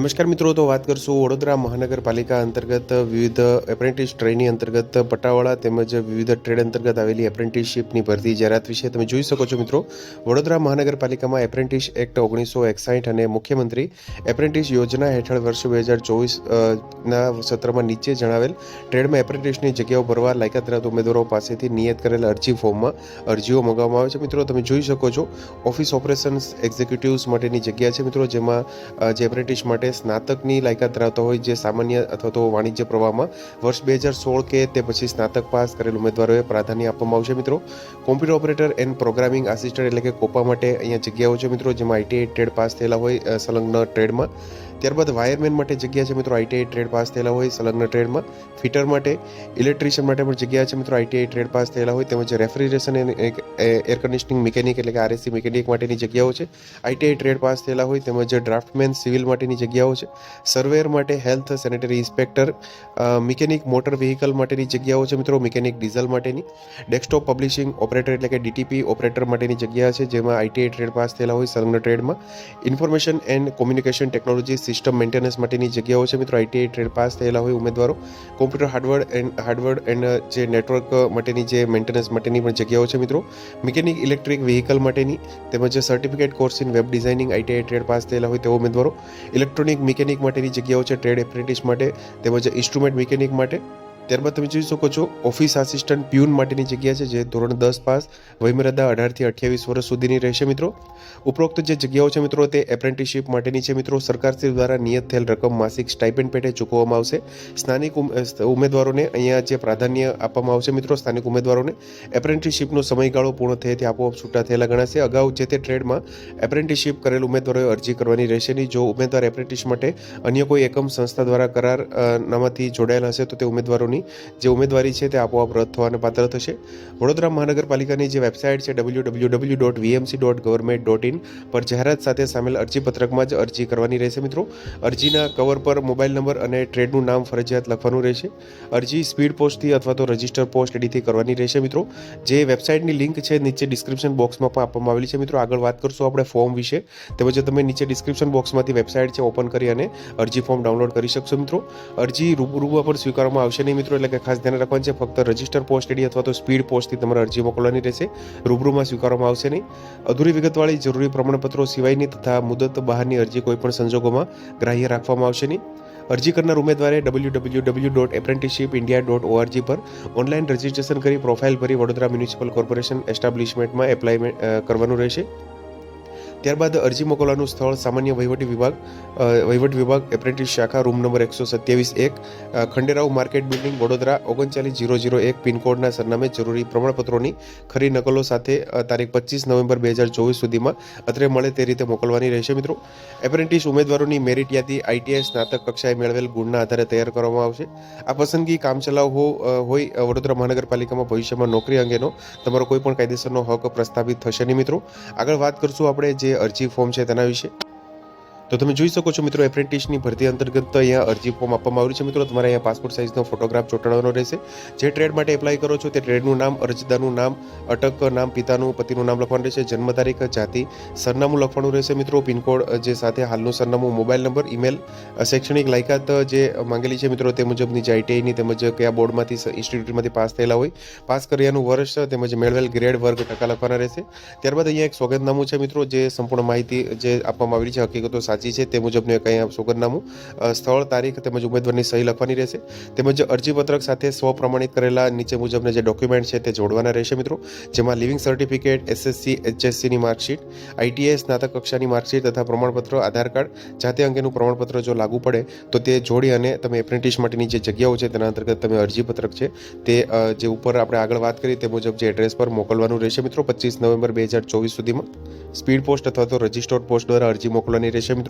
નમસ્કાર મિત્રો, તો વાત કરશું વડોદરા મહાનગરપાલિકા અંતર્ગત વિવિધ એપ્રેન્ટિસ ટ્રેની અંતર્ગત પટાવાળા તેમજ વિવિધ ટ્રેડ અંતર્ગત આવેલી એપ્રેન્ટિસશીપની ભરતી જાહેરાત વિશે તમે જોઈ શકો છો મિત્રો. વડોદરા મહાનગરપાલિકામાં એપ્રેન્ટિસ એક્ટ ઓગણીસો એકસાઠ અને મુખ્યમંત્રી એપ્રેન્ટિસ યોજના હેઠળ વર્ષ બે હજાર ચોવીસના સત્રમાં નીચે જણાવેલ ટ્રેડમાં એપ્રેન્ટિસની જગ્યાઓ ભરવા લાયકાત ધરાવતા ઉમેદવારો પાસેથી નિયત કરેલ અરજી ફોર્મમાં અરજીઓ મંગાવવામાં આવે છે. મિત્રો, તમે જોઈ શકો છો, ઓફિસ ઓપરેશન્સ એક્ઝિક્યુટિવ્સ માટેની જગ્યા છે મિત્રો, જેમાં જે એપ્રેન્ટિસ માટે સ્નાતકની લાયકાત ધરાવતા હોય જે સામાન્ય અથવા તો વાણિજ્ય પ્રવાહમાં વર્ષ બે હજાર સોળ કે તે પછી સ્નાતક પાસ કરેલ ઉમેદવારોએ પ્રાધાન્ય આપવામાં આવશે મિત્રો. Computer operator and programming assistant એટલે કે કોપા માટે અહીંયા જગ્યાઓ છે મિત્રો, જેમાં આઈટીઆઈ ટ્રેડ પાસ થયેલા હોય સંલગ્ન ટ્રેડમાં. ત્યારબાદ વાયરમેન માટે જગ્યા છે મિત્રો આઈટીઆઈ ટ્રેડ પાસ થયેલા હોય, સંલગ્ન ટ્રેડમાં. ફિટર માટે, ઇલેક્ટ્રિશિયન માટે પણ જગ્યા છે મિત્રો આઈટીઆઈ ટ્રેડ પાસ થયેલા હોય, તેમજ રેફ્રિજરેશન એર કન્ડિશનિંગ મિકેનિક એટલે કે આરએસસી મિકેનિક માટેની જગ્યાઓ છે. આઈટીઆઈ ટ્રેડ પાસ થયેલા હોય, તેમજ ડ્રાફ્ટમેન સિવિલ માટેની જગ્યાઓ છે. સર્વેયર માટે health sanitary inspector mechanic motor vehicle માટેની જગ્યાઓ છે મિત્રો, મિકેનિક ડીઝલ માટેની. ડેસ્કટોપ પબ્લિશિંગ ઓપરેટર એટલે કે ડીટીપી ઓપરેટર માટેની જગ્યા છે, જેમાં આઈટીઆઈ ટ્રેડ પાસ થયેલા હોય, સંલગ્ન ટ્રેડમાં. Information and communication technology system maintenance માટેની જગ્યાઓ છે મિત્રો. આઈટીઆઈ ટ્રેડ પાસ થયેલા હોય ઉમેદવારો. Computer hardware and hardware and જે નેટવર્ક માટેની જે મેન્ટેનન્સ માટેની પણ જગ્યાઓ છે મિત્રો. મિકેનિક, ઇલેક્ટ્રિક વ્હીકલ માટેની તેમજ certificate course in web designing ITI trade pass થયેલા હોય તેવા ઉમેદવારો. ઇલેક્ટ્રોનિક મિકેનિક માટેની જગ્યાઓ છે ટ્રેડ એપ્રેન્ટિસ માટે તેમજ ઇન્સ્ટ્રુમેન્ટ મિકેનિક માટે. ત્યારબાદ તમે જોઈ શકો છો, ઓફિસ આસિસ્ટન્ટ પ્યુન માટેની જગ્યા છે, જે ધોરણ દસ પાસ, વયમર્યાદા અઢારથી અઠ્યાવીસ વર્ષ સુધીની રહેશે મિત્રો. ઉપરોક્ત જે જગ્યાઓ છે મિત્રો, તે એપ્રેન્ટિસશીપ માટેની છે મિત્રો. સરકારશ્રી દ્વારા નિયત થયેલ રકમ માસિક સ્ટાઇપેન્ડ પેટે ચૂકવવામાં આવશે. સ્થાનિક ઉમ- ઉમેદવારોને અહીંયા જે પ્રાધાન્ય આપવામાં આવશે મિત્રો, સ્થાનિક ઉમેદવારોને એપ્રેન્ટિસશીપનો સમયગાળો પૂર્ણ થયેથી આપોઆપ છૂટા થયેલા ગણાશે. અગાઉ જે તે ટ્રેડમાં એપ્રેન્ટિસશીપ કરેલ ઉમેદવારોએ અરજી કરવાની રહેશે નહીં. જો ઉમેદવાર એપ્રેન્ટિસ માટે અન્ય કોઈ એકમ સંસ્થા દ્વારા કરાર નામાંથી જોડાયેલા હશે તો તે ઉમેદવારોની જે ઉમેદવારી છે તે આપોઆપ રદ થવાને પાત્ર થશે. વડોદરા મહાનગરપાલિકાની જે વેબસાઇટ છે W W W dot VMC dot government dot in પર જાહેરાત સાથે સામેલ અરજી પત્રકમાં જ અરજી કરવાની રહેશે મિત્રો. અરજીના કવર પર મોબાઈલ નંબર અને ટ્રેડનું નામ ફરજિયાત લખવાનું રહેશે. અરજી સ્પીડ પોસ્ટથી અથવા તો રજિસ્ટર પોસ્ટ એડીથી કરવાની રહેશે મિત્રો. જે વેબસાઇટની લિંક છે નીચે ડિસ્ક્રિપ્શન બોક્સમાં પણ આપવામાં આવેલી છે મિત્રો. આગળ વાત કરશું આપણે ફોર્મ વિશે. તેમજ તમે નીચે ડિસ્ક્રિપ્શન બોક્સમાંથી વેબસાઇટ છે ઓપન કરી અને અરજી ફોર્મ ડાઉનલોડ કરી શકશો મિત્રો. અરજી રૂબરૂ પર સ્વીકારવામાં આવશે નહીં મિત્રો. એટલે કે ખાસ ધ્યાન રાખવાનું છે, ફક્ત રજિસ્ટર પોસ્ટ આઈડી અથવા તો સ્પીડ પોસ્ટથી તમારે અરજી મોકલવાની રહેશે. રૂબરૂમાં સ્વીકારવામાં આવશે નહીં. અધૂરી વિગતવાળી જરૂરી પ્રમાણપત્રો સિવાયની તથા મુદત બહારની અરજી કોઈપણ સંજોગોમાં ગ્રાહ્ય રાખવામાં આવશે નહીં. અરજી કરનાર ઉમેદવારે W W W dot apprenticeship India dot ORG પર ઓનલાઈન રજિસ્ટ્રેશન કરી પ્રોફાઇલ ભરી વડોદરા મ્યુનિસિપલ કોર્પોરેશન એસ્ટાબ્લિશમેન્ટમાં એપ્લાય કરવાનું રહેશે. ત્યારબાદ અરજી મોકલવાનું સ્થળ સામાન્ય વહીવટી વિભાગ વહીવટ વિભાગ, એપ્રેન્ટિસ શાખા, રૂમ નંબર એકસો સત્યાવીસ એક ખંડેરાવ માર્કેટ બિલ્ડિંગ, વડોદરા, ઓગણચાલીસ જીરો જીરો એક, પિનકોડના સરનામે જરૂરી પ્રમાણપત્રોની ખરી નકલો સાથે તારીખ પચીસ નવેમ્બર બે હજાર ચોવીસ સુધીમાં અત્રે મળે તે રીતે મોકલવાની રહેશે, મિત્રો. એપ્રેન્ટિસ ઉમેદવારોની મેરિટ યાદી આઈટીઆઈ સ્નાતક કક્ષાએ મેળવેલ ગુણના આધારે તૈયાર કરવામાં આવશે. આ પસંદગી કામચલાઉ હો હોય વડોદરા મહાનગરપાલિકામાં ભવિષ્યમાં નોકરી અંગેનો તમારો કોઈ પણ કાયદેસરનો હક પ્રસ્થાપિત થશે નહીં, મિત્રો. આગળ વાત કરશું આપણે જે અરજી ફોર્મ છે તેના વિશે? તો તમે જોઈ શકો છો મિત્રો, એપ્રેન્ટિસની ભરતી અંતર્ગત અહીંયા અરજી ફોર્મ આપવામાં આવ્યું છે. મિત્રો, તમારે અહીંયા પાસપોર્ટ સાઇઝનો ફોટોગ્રાફ ચોંટાડવાનો રહેશે. જે ટ્રેડ માટે એપ્લાય કરો છો તે ટ્રેડનું નામ, અરજદારનું નામ, અટક નામ, પિતાનું, પતિનું નામ લખવાનું રહેશે. જન્મ તારીખ, જાતિ, સરનામું લખવાનું રહેશે મિત્રો. પિનકોડ જે સાથે હાલનું સરનામું, મોબાઈલ નંબર ઈમેલ શૈક્ષણિક લાયકાત જે માંગેલી છે મિત્રો તે મુજબની જે આઈટીઆઈની તેમજ કયા બોર્ડમાંથી ઇન્સ્ટિટ્યૂટમાંથી પાસ થયેલા હોય, પાસ કર્યાનું વર્ષ તેમજ મેળવેલ ગ્રેડ વર્ગ, ટકા લખવાના રહેશે. ત્યારબાદ અહીંયા એક સોગંદનામું છે મિત્રો, જે સંપૂર્ણ માહિતી જે આપવામાં આવેલી છે, હકીકતો સાચી છે તે મુજબનું એક અહીંયા સોગંદનામું. સ્થળ, તારીખ તેમજ ઉમેદવારની સહી લખવાની રહેશે. તેમજ અરજીપત્રક સાથે સ્વ પ્રમાણિત કરેલા નીચે મુજબના જે ડોક્યુમેન્ટ છે તે જોડવાના રહેશે મિત્રો. જેમાં લિવિંગ સર્ટિફિકેટ, એસએસસી, એચએસસીની માર્કશીટ, આઈટીઆઈ સ્નાતક કક્ષાની માર્કશીટ તથા પ્રમાણપત્ર, આધાર કાર્ડ જાતે અંગેનું પ્રમાણપત્ર જો લાગુ પડે, તો તે જોડી અને તમે એપ્રેન્ટિસ માટેની જે જગ્યાઓ છે તેના અંતર્ગત તમે અરજીપત્રક છે તે જે ઉપર આપણે આગળ વાત કરી તે મુજબ જે એડ્રેસ પર મોકલવાનું રહેશે મિત્રો. પચીસ નવેમ્બર બે હજાર ચોવીસ સુધીમાં. સ્પીડ પોસ્ટ અથવા તો રજિસ્ટર્ડ પોસ્ટ દ્વારા અરજી મોકલવાની રહેશે મિત્રો.